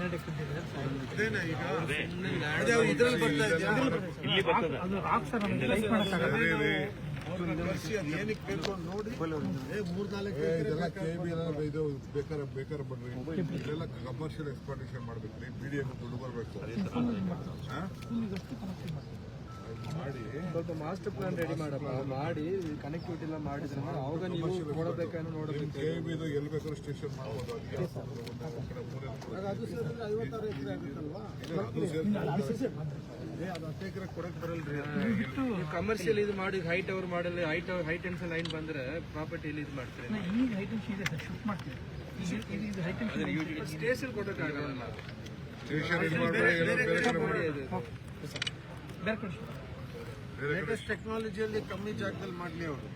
ಹನ್ನೆರಡು ಎಕರೆ ಇದೆ ಅದೇನಾ ಈಗ? ಇದ್ರಲ್ಲಿ ಬರ್ತಾ ಇದೆಯಾ? ಇಲ್ಲಿ ಬರ್ತದ ಅದು ರಾಕ್ ಲೈಕ್ ಮಾಡೋಕ್ಕಾಗಲ್ಲ. ಅದೇ ರೀ. ಅವ್ರನ್ನ ಕರ್ಸಿ ಏನಕ್ಕೆ ಬೇಕು ನೋಡಿ. ಏ ಮೂರ್ ನಾಲ್ಕು ಇದೆಲ್ಲ ಕೆ ಬಿ ಇದು ಬೇಕಾರೆ ಬೇಕಾರೆ ಬನ್ರಿ ಇದೆಲ್ಲ ಕಮರ್ಷಿಯಲ್ ಎಕ್ಸ್ಪ್ಲಾಂಟೇಷನ್ ಮಾಡ್ಬೇಕು ಎಂ ದುಡ್ಡು ಬರಬೇಕು. ಸ್ವಲ್ಪ ಮಾಸ್ಟರ್ ಪ್ಲಾನ್ ರೆಡಿ ಮಾಡಪ್ಪ. ಮಾಡಿ ಕನೆಕ್ಟಿವಿಟಿ ಎಲ್ಲ ಮಾಡಿದ್ರೆ ಅವಾಗ ನೀವು ನೋಡಬೇಕೇನೋ ನೋಡಬೇಕು. ಇದು ಎಲ್ಲಿ ಬೇಕಾದ್ರೂ ಸ್ಟೇಷನ್ ಮಾಡ್ಬೋದು. ಅದು ಯಾವ problem ಇಲ್ಲ. ಒಂದ್ ಕಡೆ ಮೂಲೆ ಮೂಲೆ ಅದು ಸೇರಿದ್ರೆ ಐವತ್ತಾರು ಎಕರೆ ಆಗುತ್ತಲ್ವಾ ಅದು ಸೇರ್ಸ್ಕೊಂಡು ಏ ಅದು ಹತ್ತು ಎಕರೆ ಕೊಡಕ್ ಬರಲ್ರಿ. ಕಮರ್ಷಿಯಲ್ ಇದು ಮಾಡಿ ಹೈಟ್ ಅವ್ರು high tower high tension line ಬಂದ್ರೆ ಪ್ರಾಪರ್ಟಿ ಇದು ಮಾಡ್ತಾರೆ. ಈಗ ಇದೆ ಸರ್ ಮಾಡ್ತೀವಿ. ಸ್ಟೇಷನ್ ಕೊಡೋಕ್ಕಾಗಲ್ಲ ಬೇರೆ ಕಡೆ ಮಾಡಿ ಬೇರೆ ಕಡೆ shoot. ಲೇಟೆಸ್ಟ್ ಟೆಕ್ನಾಲಜಿಯಲ್ಲಿ ಕಮ್ಮಿ ಜಾಗದಲ್ಲಿ ಮಾಡಲಿ ಅವರು.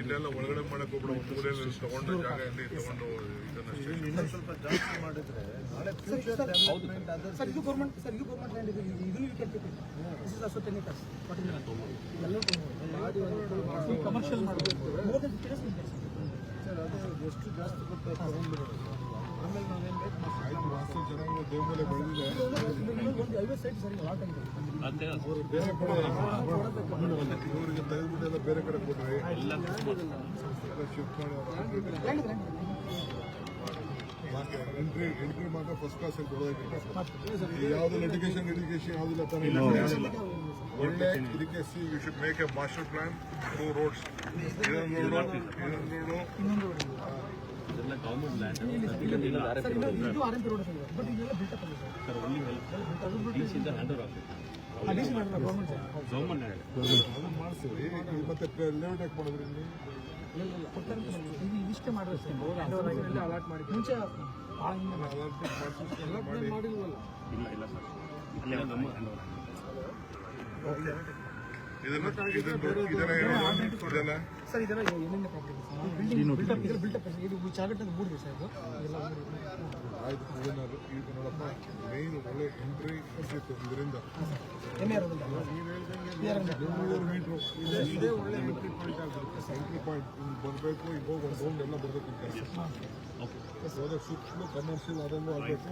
ಇಲ್ಲೆಲ್ಲ ಒಳಗಡೆ ಮಾಡಕ್ ಹೋಗ್ಬಿಡ ಒಂದು ಮೂಲೆಯಲ್ಲಿ ತಗೊಂಡು ಜಾಗ ಅಲ್ಲಿ ತಗೊಂಡು ಇದನ್ನ ಸ್ವಲ್ಪ ಜಾಸ್ತಿ ಮಾಡಿದ್ರೆ ನಾಳೆ ಫ್ಯೂಚರ್ ಡೆವಲಪ್ಮೆಂಟ್ ಅದರ್ ಸರ್. ಇದು ಗೌರ್ಮೆಂಟ್ ಸರ್ ಇದು ಗೌರ್ಮೆಂಟ್ ಲ್ಯಾಂಡ್ ಇದೆ ಇದನ್ನು you can this is also ten acres ಎಲ್ಲರೂ ಕಮರ್ಷಿಯಲ್ ಮಾಡಬೇಕು. More than fifty days sir ಅದೇ ಎಷ್ಟು ಜಾಸ್ತಿ ಕೊಟ್ಟು ತಗೊಂಡ್ಬಿಡೋದು. ಆಮೇಲೆ ನಾವೇನ್ ಬೇಕು? ದೇವಮೂಲೆ ಬೆಳೆದಿದೆ ಬೇರೆ ಕಡೆ ಇವರಿಗೆ ತೆಗೆದುಬಿಟ್ಟೆಲ್ಲ ಬೇರೆ ಕಡೆ ಕೊಟ್ರಿ ಶಿಫ್ಟ್ ಮಾಡಿ ಎಂಟ್ರಿ ಎಂಟ್ರಿ ಮಾತ್ರ ಫಸ್ಟ್ ಕ್ಲಾಸ್ ಕೊಡೋದಕ್ಕೆ. ಯಾವ್ದು ಎಜುಕೇಶನ್ ಎಜುಕೇಶನ್ ಯಾವ್ದಿಲ್ಲ ತಾನೇ. ಒಳ್ಳೆ ಇದಕ್ಕೆ see you should make a master plan two roads ಇನ್ನೊಂದು ರೋಡು ಇದೊಂದು ರೋಡು ಸರ್ ಸರ್ ಆಗಿದೆ sir sir government sir land ಮಾಡಿಸ್ತೀವಿ ಈಗ ಮತ್ತೆ ಲೇಔಟ್ ಹಾಕಿ ಮಾಡಿದ್ರಿ ಅಲಾಟ್ ಮಾಡಿ ಮುಂಚೆ ಮಾಡಿಲ್ವಲ್ಲ ಇಲ್ಲ ಇಲ್ಲ ಸರ್ ಗವರ್ಮೆಂಟ್ ಹ್ಯಾಂಡ್ ಓವರ್ ಇದನ್ನ ಸರ್ ಇದೆಲ್ಲ ಏನೇನು ಪ್ರಾಬ್ಲಮ್ ಬಿಲ್ಡಿಂಗ್ ಬಿಲ್ಟಪ್ ಇದು ಚಾರ್ಟ್ ಅಂತ ಮೂಡಿದೆ ಸರ್ ಇದು ಮೇನ್ ಒಳ್ಳೆ ಎಂಟ್ರಿ ಇತ್ತು ಇದರಿಂದ. ಬೆಂಗಳೂರು ಮೀಟ್ರು ಇದೇ ಒಳ್ಳೆ ಎಂಟ್ರಿ ಪಾಯಿಂಟ್ ಆಗ್ಬಿಡುತ್ತೆ ಎಂಟ್ರಿ ಪಾಯಿಂಟ್ ಬರಬೇಕು ಈಗ ಒಂದು ರೌಂಡ್ ಎಲ್ಲ ಬರಬೇಕು ಕೆಲಸ ಹೋದಾಗ ಸುತ್ತಲೂ ಕಮರ್ಷಿಯಲ್ ಆದಂಗೂ ಆಗಬೇಕು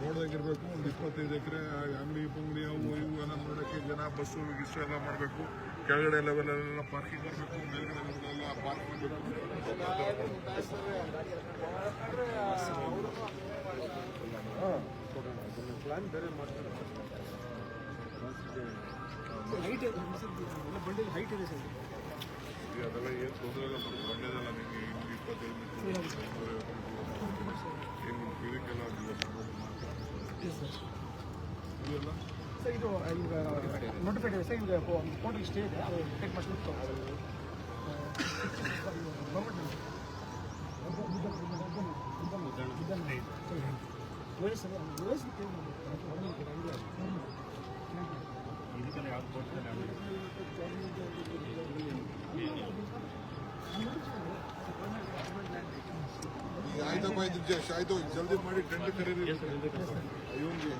ನೋಡ್ದಂಗಿರ್ಬೇಕು ಒಂದು ಇಪ್ಪತ್ತೈದು ಎಕರೆ ಅಂಗಡಿ ಪಂಗಡಿ ಅವು ಇವು ಎಲ್ಲ ನೋಡೋಕ್ಕೆ ಜನ ಬಸ್ಸು ಗಿಸ್ಸು ಎಲ್ಲ ಮಾಡಬೇಕು ಕೆಳಗಡೆ ಲೆವೆಲಲ್ಲೆಲ್ಲ ಪಾರ್ಕಿಂಗ್ ಮಾಡಬೇಕು ಮೇಲ್ಗಡೆ ಲೆವೆಲೆಲ್ಲ ಪಾರ್ಕ್ ಮಾಡಬೇಕು ಪ್ಲಾನ್ ಬೇರೆ ಮಾಡ್ತಾರೆ ಹೈಟ್ ಬಂಡಿಲ್ ಹೈಟ್ ಇದೆ ಸರ್ ಈಗ ಅದೆಲ್ಲ ಏನು ತೊಂದರೆ ಇಲ್ಲ ಬಟ್ ಬಂಡೆದಲ್ಲ ನಿಮಗೆ ಇನ್ನೂರ ಇಪ್ಪತ್ತೈದು ಮೀಟ್ರು ಏನು ಇದಕ್ಕೆಲ್ಲ ಇದೆಲ್ಲ ಸರ್ ಇದು ಈಗ ನೋಟಿಫೈಡ್ ಸರ್ ಈಗ ಕೋರ್ಟಲ್ಲಿ ಸ್ಟೇ ಇದೆ ಅದು ಟೇಕ್ ಮಾಡಿಸ್ಲಿಕ್ಕೆ ಇದಕ್ಕೆಲ್ಲ ಯಾವ್ದು ಕೊಡ್ತಾರೆ ಈಗ ಆಯ್ತಪ್ಪ ಇದು ಆಯ್ತು ಜಲ್ದಿ ಮಾಡಿ ಟೆಂಡ್ ಕರೀರಿ. ಇವನ್ಗೆ